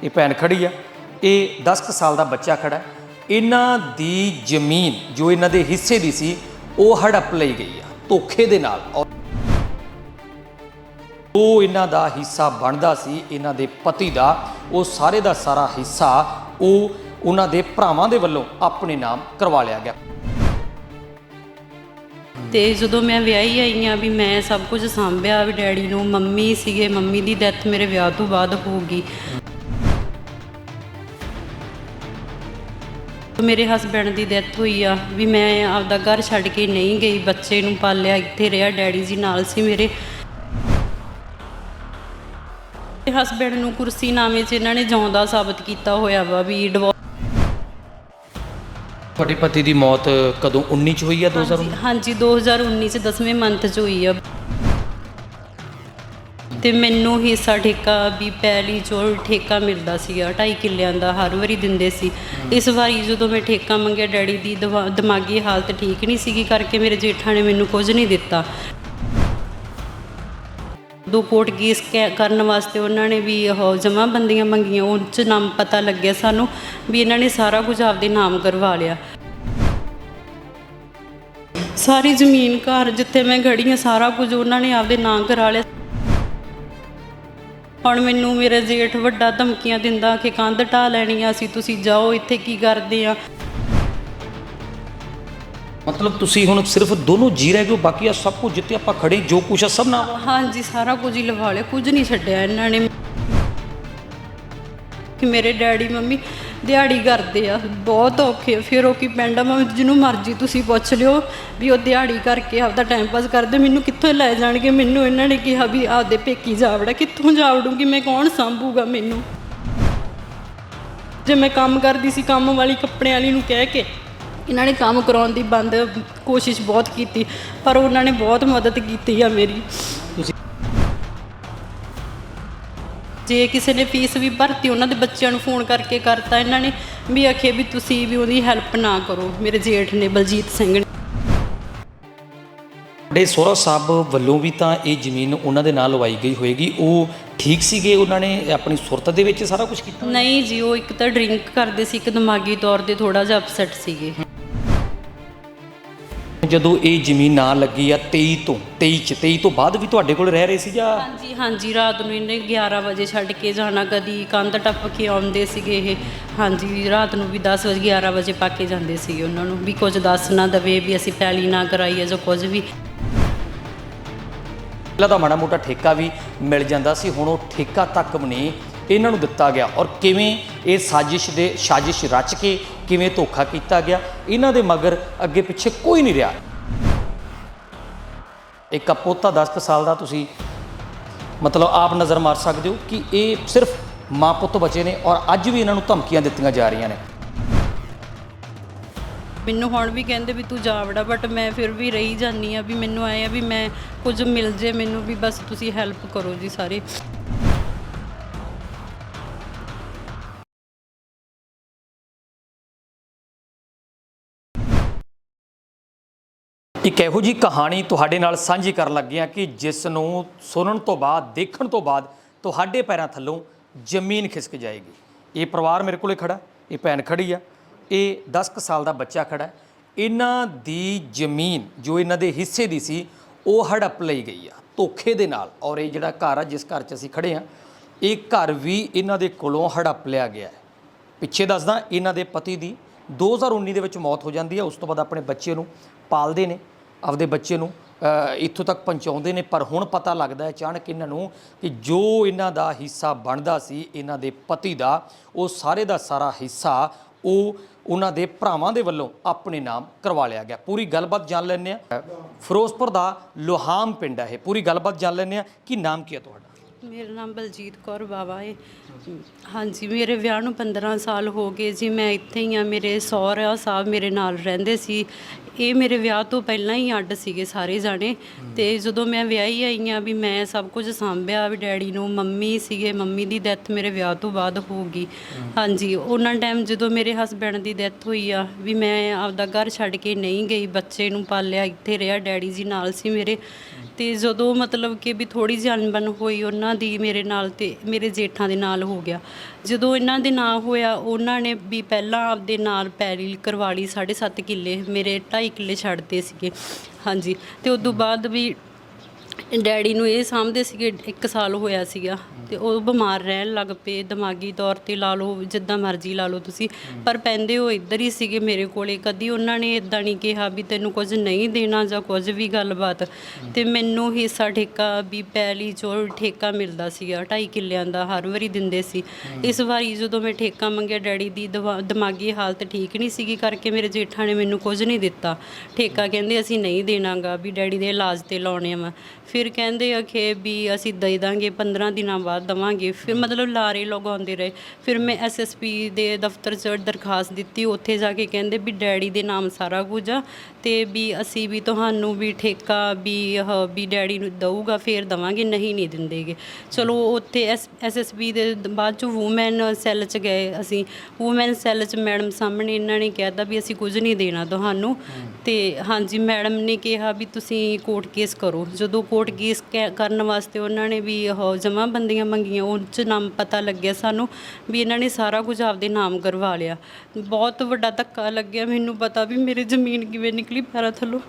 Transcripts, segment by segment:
ਇਹ ਭੈਣ ਖੜੀ ਆ। ਇਹ 10 ਕੁ ਸਾਲ ਦਾ ਬੱਚਾ ਖੜਾ ਇਹਨਾਂ ਦੀ ਜ਼ਮੀਨ, ਜੋ ਇਹਨਾਂ ਦੇ ਹਿੱਸੇ ਦੀ ਸੀ, ਉਹ ਹੜਪ ਲਈ ਗਈ ਆ, ਧੋਖੇ ਦੇ ਨਾਲ। ਔਰ ਉਹ ਇਹਨਾਂ ਦਾ ਹਿੱਸਾ ਬਣਦਾ ਸੀ, ਇਹਨਾਂ ਦੇ ਪਤੀ ਦਾ, ਉਹ ਸਾਰੇ ਦਾ ਸਾਰਾ ਹਿੱਸਾ, ਉਹ ਉਹਨਾਂ ਦੇ ਭਰਾਵਾਂ ਦੇ ਵੱਲੋਂ ਆਪਣੇ ਨਾਮ ਕਰਵਾ ਲਿਆ ਗਿਆ। ਤੇ ਜਦੋਂ ਮੈਂ ਵਿਆਹੀ ਆਈ ਆ ਵੀ ਮੈਂ ਸਭ ਕੁਝ ਸੰਭਿਆ, ਵੀ ਡੈਡੀ ਨੂੰ ਮੰਮੀ ਸੀਗੇ, ਮੰਮੀ ਦੀ ਡੈਥ ਮੇਰੇ ਵਿਆਹ ਤੋਂ ਬਾਅਦ ਹੋ ਗਈ। ਮੇਰੇ ਹਸਬੰਡ ਦੀ ਡੈਥ ਹੋਈ ਆ ਵੀ ਮੈਂ ਆਪਦਾ ਘਰ ਛੱਡ ਕੇ ਨਹੀਂ ਗਈ ਬੱਚੇ ਨੂੰ ਪਾਲਿਆ ਇੱਥੇ ਰਿਹਾ ਡੈਡੀ ਜੀ ਨਾਲ ਸੀ ਮੇਰੇ। ਹਸਬੰਡ ਨੂੰ ਕੁਰਸੀ ਨਾਮੇ 'ਚ ਇਹਨਾਂ ਨੇ ਜਿਉਂਦਾ ਸਾਬਤ ਕੀਤਾ ਹੋਇਆ ਵਾ ਵੀ ਡਿਵੋਰਸ ਤੁਹਾਡੇ ਪਤੀ ਦੀ ਮੌਤ ਕਦੋਂ 19 ਚ ਹੋਈ ਆ 2019 ਹਾਂਜੀ 2019 ਚ 10ਵੇਂ ਮੰਥ ਚ ਹੋਈ ਆ। ਤੇ ਮੈਨੂੰ ਹਿੱਸਾ ਠੇਕਾ ਵੀ ਪਹਿਲੀ ਚੋਂ ਠੇਕਾ ਮਿਲਦਾ ਸੀਗਾ 2.5 ਕਿੱਲਿਆਂ ਦਾ ਹਰ ਵਾਰੀ ਦਿੰਦੇ ਸੀ। ਇਸ ਵਾਰੀ ਜਦੋਂ ਮੈਂ ਠੇਕਾ ਮੰਗਿਆ ਡੈਡੀ ਦੀ ਦਿਮਾ- ਦਿਮਾਗੀ ਹਾਲਤ ਠੀਕ ਨਹੀਂ ਸੀਗੀ ਕਰਕੇ ਮੇਰੇ ਜੇਠਾਂ ਨੇ ਮੈਨੂੰ ਕੁਝ ਨਹੀਂ ਦਿੱਤਾ। ਦੋ ਕੋਰਟ ਕੇਸ ਕੈ- ਕਰਨ ਵਾਸਤੇ ਉਹਨਾਂ ਨੇ ਵੀ ਉਹ ਜਮ੍ਹਾਂਬੰਦੀਆਂ ਮੰਗੀਆਂ ਉਹ ਚ ਨਾਮ ਪਤਾ ਲੱਗਿਆ ਸਾਨੂੰ ਵੀ ਇਹਨਾਂ ਨੇ ਸਾਰਾ ਕੁਝ ਆਪਦੇ ਨਾਮ ਕਰਵਾ ਲਿਆ। ਸਾਰੀ ਜ਼ਮੀਨ ਘਰ ਜਿੱਥੇ ਮੈਂ ਖੜੀ ਹਾਂ ਸਾਰਾ ਕੁਝ ਉਹਨਾਂ ਨੇ ਆਪਦੇ ਨਾਂ ਕਰਾ ਲਿਆ। ਹੁਣ ਮੈਨੂੰ ਮੇਰਾ ਜੇਠ ਵੱਡਾ ਧਮਕੀਆਂ ਦਿੰਦਾ ਕਿ ਕੰਧ ਢਾ ਲੈਣੀ ਆ ਅਸੀਂ ਤੁਸੀਂ ਜਾਓ ਇੱਥੇ ਕੀ ਕਰਦੇ ਆ? ਮਤਲਬ ਤੁਸੀਂ ਹੁਣ ਸਿਰਫ ਦੋਨੋਂ ਜੀ ਰਹਿ ਗਏ ਹੋ ਬਾਕੀ ਆ ਸਭ ਕੁਝ ਜਿੱਤੇ ਆਪਾਂ ਖੜੇ ਜੋ ਕੁਛ ਆ ਸਭ ਨਾ ਹਾਂਜੀ ਸਾਰਾ ਕੁਝ ਹੀ ਲਵਾ ਲਿਆ ਕੁਝ ਨਹੀਂ ਛੱਡਿਆ ਇਹਨਾਂ ਨੇ। ਕਿ ਮੇਰੇ ਡੈਡੀ ਮੰਮੀ ਦਿਹਾੜੀ ਕਰਦੇ ਆ, ਬਹੁਤ ਔਖੇ ਫਿਰ ਉਹ ਕੀ ਪੈਂਡਾ ਮੈਂ ਜਿਹਨੂੰ ਮਰਜ਼ੀ ਤੁਸੀਂ ਪੁੱਛ ਲਿਓ ਵੀ ਉਹ ਦਿਹਾੜੀ ਕਰਕੇ ਆਪਦਾ ਟਾਈਮ ਪਾਸ ਕਰਦੇ। ਮੈਨੂੰ ਕਿੱਥੋਂ ਲੈ ਜਾਣਗੇ? ਮੈਨੂੰ ਇਹਨਾਂ ਨੇ ਕਿਹਾ ਵੀ ਆਪਦੇ ਪੇਕੀ ਜਾਵੜਾ। ਕਿੱਥੋਂ ਜਾਵੜੂਗੀ? ਮੈਂ ਕੌਣ ਸੰਭੂਗਾ ਮੈਨੂੰ? ਜੇ ਮੈਂ ਕੰਮ ਕਰਦੀ ਸੀ, ਕੰਮ ਵਾਲੀ ਕੱਪੜੇ ਵਾਲੀ ਨੂੰ ਕਹਿ ਕੇ, ਇਹਨਾਂ ਨੇ ਕੰਮ ਕਰਾਉਣ ਦੀ ਬੰਦ ਕੋਸ਼ਿਸ਼ ਬਹੁਤ ਕੀਤੀ, ਪਰ ਉਹਨਾਂ ਨੇ ਬਹੁਤ ਮਦਦ ਕੀਤੀ ਆ ਮੇਰੀ। ਜੇ ਕਿਸੇ ਨੇ ਫੀਸ ਵੀ ਭਰਤੀ ਉਹਨਾਂ ਦੇ ਬੱਚਿਆਂ ਨੂੰ ਫੋਨ ਕਰਕੇ ਕਰਤਾ ਇਹਨਾਂ ਨੇ ਵੀ ਆਖੇ ਵੀ ਤੁਸੀਂ ਵੀ ਉਹਦੀ ਹੈਲਪ ਨਾ ਕਰੋ। ਮੇਰੇ ਜੇਠ ਨੇ ਬਲਜੀਤ ਸਿੰਘ ਨੇ। ਸਾਡੇ ਸੋਹਰਾ ਸਾਹਿਬ ਵੱਲੋਂ ਵੀ ਤਾਂ ਇਹ ਜ਼ਮੀਨ ਉਹਨਾਂ ਦੇ ਨਾਲ ਲਵਾਈ ਗਈ ਹੋਏਗੀ। ਉਹ ਠੀਕ ਸੀਗੇ ਉਹਨਾਂ ਨੇ? ਆਪਣੀ ਸੁਰਤ ਦੇ ਵਿੱਚ ਸਾਰਾ ਕੁਝ ਕੀਤਾ ਨਹੀਂ ਜੀ ਉਹ ਇੱਕ ਤਾਂ ਡਰਿੰਕ ਕਰਦੇ ਸੀ ਇੱਕ ਦਿਮਾਗੀ ਤੌਰ ਤੇ ਥੋੜਾ ਜਿਹਾ ਅਪਸੈਟ ਸੀਗੇ। ਜਦੋਂ ਇਹ ਜ਼ਮੀਨ ਨਾ ਲੱਗੀ ਆ 23 ਤੋਂ 23 ਚ 23 ਤੋਂ ਬਾਅਦ ਵੀ ਤੁਹਾਡੇ ਕੋਲ ਰਹਿ ਰਹੇ ਸੀ ਜਾਂ? ਹਾਂਜੀ ਹਾਂਜੀ ਰਾਤ ਨੂੰ ਇਹਨੇ 11 ਵਜੇ ਛੱਡ ਕੇ ਜਾਣਾ ਕਦੀ ਕੰਧ ਟੱਪ ਕੇ ਆਉਂਦੇ ਸੀਗੇ ਇਹ। ਹਾਂਜੀ ਰਾਤ ਨੂੰ ਵੀ 10 ਵਜੇ 11 ਵਜੇ ਪਾ ਕੇ ਜਾਂਦੇ ਸੀਗੇ ਉਹਨਾਂ ਨੂੰ। ਵੀ ਕੁਝ ਦੱਸ ਨਾ ਦਵੇ ਵੀ ਅਸੀਂ ਪੈਲੀ ਨਾ ਕਰਾਈਏ ਜਾਂ ਕੁਝ ਵੀ। ਪਹਿਲਾਂ ਤਾਂ ਮਾੜਾ ਮੋਟਾ ਠੇਕਾ ਵੀ ਮਿਲ ਜਾਂਦਾ ਸੀ ਹੁਣ ਉਹ ਠੇਕਾ ਤੱਕ ਵੀ ਨਹੀਂ। ਇਹਨਾਂ ਨੂੰ ਦਿੱਤਾ ਗਿਆ ਔਰ ਕਿਵੇਂ ਇਹ ਸਾਜ਼ਿਸ਼ ਦੇ ਸਾਜ਼ਿਸ਼ ਰਚ ਕੇ ਕਿਵੇਂ ਧੋਖਾ ਕੀਤਾ ਗਿਆ, ਇਹਨਾਂ ਦੇ ਮਗਰ ਅੱਗੇ ਪਿੱਛੇ ਕੋਈ ਨਹੀਂ ਰਿਹਾ। ਇੱਕ ਪੋਤਾ 10 ਸਾਲ ਦਾ ਤੁਸੀਂ ਮਤਲਬ ਆਪ ਨਜ਼ਰ ਮਾਰ ਸਕਦੇ ਹੋ ਕਿ ਇਹ ਸਿਰਫ ਮਾਂ ਪੁੱਤ ਬਚੇ ਨੇ ਔਰ ਅੱਜ ਵੀ ਇਹਨਾਂ ਨੂੰ ਧਮਕੀਆਂ ਦਿੱਤੀਆਂ ਜਾ ਰਹੀਆਂ ਨੇ। ਮੈਨੂੰ ਹੁਣ ਵੀ ਕਹਿੰਦੇ ਵੀ ਤੂੰ ਜਾ ਵੜਾ ਬਟ ਮੈਂ ਫਿਰ ਵੀ ਰਹੀ ਜਾਨੀ ਆ ਵੀ ਮੈਨੂੰ ਆਏ ਆ ਵੀ ਮੈਂ ਕੁਝ ਮਿਲ ਜੇ, ਮੈਨੂੰ ਵੀ ਬਸ ਤੁਸੀਂ ਹੈਲਪ ਕਰੋ ਜੀ ਸਾਰੇ। ਇੱਕ ਇਹੋ ਜੀ ਕਹਾਣੀ ਤੁਹਾਡੇ ਨਾਲ ਸਾਂਝੀ ਕਰਨ ਲੱਗੇ ਹਾਂ ਕਿ ਜਿਸ ਨੂੰ ਸੁਣਨ ਤੋਂ ਬਾਅਦ, ਦੇਖਣ ਤੋਂ ਬਾਅਦ ਤੁਹਾਡੇ ਪੈਰਾਂ ਥੱਲੋਂ ਜ਼ਮੀਨ ਖਿਸਕ ਜਾਏਗੀ। ਇਹ ਪਰਿਵਾਰ ਮੇਰੇ ਕੋਲੇ ਖੜਾ, ਇਹ ਭੈਣ ਖੜੀ ਆ, ਇਹ 10 ਕੁ ਸਾਲ ਦਾ ਬੱਚਾ ਖੜਾ। ਇਹਨਾਂ ਦੀ ਜ਼ਮੀਨ, ਜੋ ਇਹਨਾਂ ਦੇ ਹਿੱਸੇ ਦੀ ਸੀ, ਉਹ ਹੜੱਪ ਲਈ ਗਈ ਆ, ਧੋਖੇ ਦੇ ਨਾਲ। ਔਰ ਇਹ ਜਿਹੜਾ ਘਰ ਆ, ਜਿਸ ਘਰ 'ਚ ਅਸੀਂ ਖੜੇ ਆ ਇਹ ਘਰ ਵੀ ਇਹਨਾਂ ਦੇ ਕੋਲੋਂ ਹੜੱਪ ਲਿਆ ਗਿਆ ਹੈ। ਪਿੱਛੇ ਦੱਸਦਾ, ਇਹਨਾਂ ਦੇ ਪਤੀ ਦੀ 2019 ਦੇ ਵਿੱਚ ਮੌਤ ਹੋ ਜਾਂਦੀ ਹੈ ਉਸ ਤੋਂ ਬਾਅਦ ਆਪਣੇ ਬੱਚੇ ਨੂੰ ਪਾਲਦੇ ਨੇ। ਆਪਦੇ ਬੱਚੇ ਨੂੰ ਇੱਥੋਂ ਤੱਕ ਪਹੁੰਚਾਉਂਦੇ ਨੇ, ਪਰ ਹੁਣ ਪਤਾ ਲੱਗਦਾ ਹੈ ਅਚਾਨਕ ਇਹਨਾਂ ਨੂੰ ਕਿ ਜੋ ਇਹਨਾਂ ਦਾ ਹਿੱਸਾ ਬਣਦਾ ਸੀ, ਇਹਨਾਂ ਦੇ ਪਤੀ ਦਾ, ਉਹ ਸਾਰੇ ਦਾ ਸਾਰਾ ਹਿੱਸਾ ਉਹ ਉਹਨਾਂ ਦੇ ਭਰਾਵਾਂ ਦੇ ਵੱਲੋਂ ਆਪਣੇ ਨਾਮ ਕਰਵਾ ਲਿਆ ਗਿਆ। ਪੂਰੀ ਗੱਲਬਾਤ ਜਾਣ ਲੈਂਦੇ ਆ ਫਿਰੋਜ਼ਪੁਰ ਦਾ ਲੋਹਾਮ ਪਿੰਡ ਹੈ ਇਹ। ਪੂਰੀ ਗੱਲਬਾਤ ਜਾਣ ਲੈਂਦੇ ਆ ਕਿ ਨਾਮ ਕੀ ਹੈ ਤੁਹਾਡਾ? ਮੇਰਾ ਨਾਮ ਬਲਜੀਤ ਕੌਰ ਬਾਵਾ ਹੈ। ਹਾਂਜੀ, ਮੇਰੇ ਵਿਆਹ ਨੂੰ 15 ਸਾਲ ਹੋ ਗਏ ਜੀ। ਮੈਂ ਇੱਥੇ ਹੀ ਆ ਮੇਰੇ ਸਹੁਰਾ ਸਾਹਿਬ ਮੇਰੇ ਨਾਲ ਰਹਿੰਦੇ ਸੀ। ਇਹ ਮੇਰੇ ਵਿਆਹ ਤੋਂ ਪਹਿਲਾਂ ਹੀ ਅੱਡ ਸੀਗੇ ਸਾਰੇ ਜਾਣੇ। ਤੇ ਜਦੋਂ ਮੈਂ ਵਿਆਹੀ ਆਈ ਆ ਵੀ ਮੈਂ ਸਭ ਕੁਝ ਸੰਭਿਆ ਵੀ ਡੈਡੀ ਨੂੰ, ਮੰਮੀ ਸੀਗੇ, ਮੰਮੀ ਦੀ ਡੈਥ ਮੇਰੇ ਵਿਆਹ ਤੋਂ ਬਾਅਦ ਹੋ ਗਈ। ਹਾਂਜੀ, ਉਹਨਾਂ ਟਾਈਮ ਜਦੋਂ ਮੇਰੇ ਹਸਬੰਡ ਦੀ ਡੈਥ ਹੋਈ ਆ ਵੀ ਮੈਂ ਆਪਦਾ ਘਰ ਛੱਡ ਕੇ ਨਹੀਂ ਗਈ, ਬੱਚੇ ਨੂੰ ਪਾਲਿਆ, ਇੱਥੇ ਰਿਹਾ, ਡੈਡੀ ਜੀ ਨਾਲ ਸੀ ਮੇਰੇ। ਤੇ ਜਦੋਂ ਮਤਲਬ ਕਿ ਵੀ ਥੋੜੀ ਜਿਹੀ ਅਣਬਣ ਹੋਈ, ਉਹਨਾਂ ਦੀ ਮੇਰੇ ਨਾਲ ਤੇ ਮੇਰੇ ਜੇਠਾਂ ਦੇ ਨਾਲ ਹੋ ਗਿਆ। ਜਦੋਂ ਇਹਨਾਂ ਦੇ ਨਾਂ ਹੋਇਆ, ਉਹਨਾਂ ਨੇ ਵੀ ਪਹਿਲਾਂ ਆਪਦੇ ਨਾਲ ਪੈਰੀ ਕਰਵਾ ਲਈ 7.5 ਕਿੱਲੇ, ਮੇਰੇ 2.5 ਕਿੱਲੇ ਛੱਡਦੇ ਸੀਗੇ। ਹਾਂਜੀ, ਤੇ ਉਸ ਤੋਂ ਬਾਅਦ ਵੀ ਡੈਡੀ ਨੂੰ ਇਹ ਸਾਂਭਦੇ ਸੀਗੇ 1 ਸਾਲ ਹੋਇਆ ਸੀਗਾ। ਤੇ ਉਹ ਬਿਮਾਰ ਰਹਿਣ ਲੱਗ ਪਏ, ਦਿਮਾਗੀ ਤੌਰ ਤੇ ਲਾ ਲਓ, ਜਿੱਦਾਂ ਮਰਜ਼ੀ ਲਾ ਲਓ ਤੁਸੀਂ। ਪਰ ਪੈਂਦੇ ਉਹ ਇੱਧਰ ਹੀ ਸੀਗੇ ਮੇਰੇ ਕੋਲੇ, ਕਦੀ ਉਹਨਾਂ ਨੇ ਇਦਾਂ ਨਹੀਂ ਕਿਹਾ ਵੀ ਤੈਨੂੰ ਕੁਝ ਨਹੀਂ ਦੇਣਾ ਜਾਂ ਕੁਝ ਵੀ ਗੱਲਬਾਤ। ਤੇ ਮੈਨੂੰ ਹਿੱਸਾ ਠੇਕਾ ਵੀ ਪੈਲੀ ਚੋਂ ਠੇਕਾ ਮਿਲਦਾ ਸੀਗਾ 2.5 ਕਿੱਲਿਆਂ ਦਾ ਹਰ ਵਾਰੀ ਦਿੰਦੇ ਸੀ। ਇਸ ਵਾਰੀ ਜਦੋਂ ਮੈਂ ਠੇਕਾ ਮੰਗਿਆ, ਡੈਡੀ ਦੀ ਦਵਾ- ਦਿਮਾਗੀ ਹਾਲਤ ਠੀਕ ਨਹੀਂ ਸੀਗੀ ਕਰਕੇ ਮੇਰੇ ਜੇਠਾਂ ਨੇ ਮੈਨੂੰ ਕੁਝ ਨਹੀਂ ਦਿੱਤਾ। ਠੇਕਾ ਕਹਿੰਦੇ ਅਸੀਂ ਨਹੀਂ ਦੇਣਾਗਾ ਵੀ ਡੈਡੀ ਦੇ ਇਲਾਜ ਤੇ ਲਾਉਣੇ ਆ। ਫਿਰ ਕਹਿੰਦੇ ਆ ਕਿ ਵੀ ਅਸੀਂ ਦੇ ਦਾਂਗੇ 15 ਦਿਨਾਂ ਬਾਅਦ ਦਵਾਂਗੇ। ਫਿਰ ਮਤਲਬ ਲਾਰੇ ਲਗਾਉਂਦੇ ਰਹੇ। ਫਿਰ ਮੈਂ ਐਸਐਸਪੀ ਦੇ ਦਫ਼ਤਰ 'ਚ ਦਰਖਾਸਤ ਦਿੱਤੀ। ਉੱਥੇ ਜਾ ਕੇ ਕਹਿੰਦੇ ਵੀ ਡੈਡੀ ਦੇ ਨਾਮ ਸਾਰਾ ਕੁਝ ਆ ਤੇ ਵੀ ਅਸੀਂ ਵੀ ਤੁਹਾਨੂੰ ਵੀ ਠੇਕਾ ਵੀ ਇਹ ਵੀ ਡੈਡੀ ਨੂੰ ਦਊਗਾ, ਫਿਰ ਦਵਾਂਗੇ, ਨਹੀਂ ਨਹੀਂ ਦਿੰਦੇਗੇ। ਚਲੋ ਉੱਥੇ ਐਸਐਸਪੀ ਦੇ ਬਾਅਦ ਚ ਵੂਮੈਨ ਸੈੱਲ 'ਚ ਗਏ ਅਸੀਂ। ਵੂਮੈਨ ਸੈੱਲ 'ਚ ਮੈਡਮ ਸਾਹਮਣੇ ਇਹਨਾਂ ਨੇ ਕਹਿਤਾ ਵੀ ਅਸੀਂ ਕੁਝ ਨਹੀਂ ਦੇਣਾ ਤੁਹਾਨੂੰ। ਤੇ ਹਾਂਜੀ ਮੈਡਮ ਨੇ ਕਿਹਾ ਵੀ ਤੁਸੀਂ ਕੋਰਟ ਕੇਸ ਕਰੋ। ਜਦੋਂ ਕੋਰਟ ਕੇਸ ਕੈ- ਕਰਨ ਵਾਸਤੇ ਉਹਨਾਂ ਨੇ ਵੀ ਉਹ ਜਮ੍ਹਾਂਬੰਦੀਆਂ ਮੰਗੀਆਂ ਉਹ 'ਚ ਨਾਮ ਪਤਾ ਲੱਗਿਆ ਸਾਨੂੰ ਵੀ ਇਹਨਾਂ ਨੇ ਸਾਰਾ ਕੁਝ ਆਪਦੇ ਨਾਮ ਕਰਵਾ ਲਿਆ। ਬਹੁਤ ਵੱਡਾ ਧੱਕਾ ਲੱਗਿਆ ਮੈਨੂੰ ਪਤਾ ਵੀ ਮੇਰੀ ਜ਼ਮੀਨ ਕਿਵੇਂ ਨਿਕਲੀ ਪੈਰਾਂ ਥੱਲੋਂ।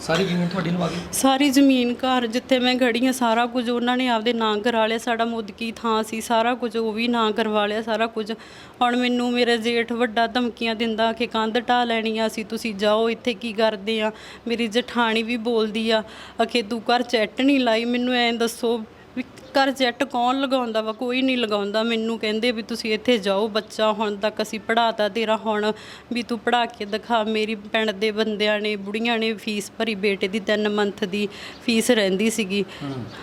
ਸਾਰੀ ਜ਼ਮੀਨ ਤੁਹਾਡੀ ਲਵਾ ਗਈ? ਸਾਰੀ ਜ਼ਮੀਨ ਘਰ ਜਿੱਥੇ ਮੈਂ ਖੜੀ ਹਾਂ ਸਾਰਾ ਕੁਝ ਉਹਨਾਂ ਨੇ ਆਪਦੇ ਨਾਂ ਕਰਾ ਲਿਆ। ਸਾਡਾ ਮੁੱਦਕੀ ਥਾਂ ਸੀ ਸਾਰਾ ਕੁਝ ਉਹ ਵੀ ਨਾਂ ਕਰਵਾ ਲਿਆ ਸਾਰਾ ਕੁਝ। ਹੁਣ ਮੈਨੂੰ ਮੇਰੇ ਜੇਠ ਵੱਡਾ ਧਮਕੀਆਂ ਦਿੰਦਾ ਕਿ ਕੰਧ ਢਾ ਲੈਣੀ ਆ ਅਸੀਂ ਤੁਸੀਂ ਜਾਓ ਇੱਥੇ ਕੀ ਕਰਦੇ ਆ? ਮੇਰੀ ਜਠਾਣੀ ਵੀ ਬੋਲਦੀ ਆ ਅਖੇ ਤੂੰ ਘਰ ਚੈੱਟ ਨਹੀਂ ਲਾਈ ਮੈਨੂੰ ਐਂ ਦੱਸੋ ਵੀ ਘਰ ਜੱਟ ਕੌਣ ਲਗਾਉਂਦਾ ਵਾ? ਕੋਈ ਨਹੀਂ ਲਗਾਉਂਦਾ। ਮੈਨੂੰ ਕਹਿੰਦੇ ਵੀ ਤੁਸੀਂ ਇੱਥੇ ਜਾਓ ਬੱਚਾ ਹੁਣ ਤੱਕ ਅਸੀਂ ਪੜਾਤਾ ਤੇਰਾ ਹੁਣ ਵੀ ਤੂੰ ਪੜਾ ਕੇ ਦਿਖਾ। ਮੇਰੀ ਪਿੰਡ ਦੇ ਬੰਦਿਆਂ ਨੇ ਬੁੜੀਆਂ ਨੇ ਫੀਸ ਭਰੀ ਬੇਟੇ ਦੀ 3 ਮੰਥ ਦੀ ਫੀਸ ਰਹਿੰਦੀ ਸੀਗੀ।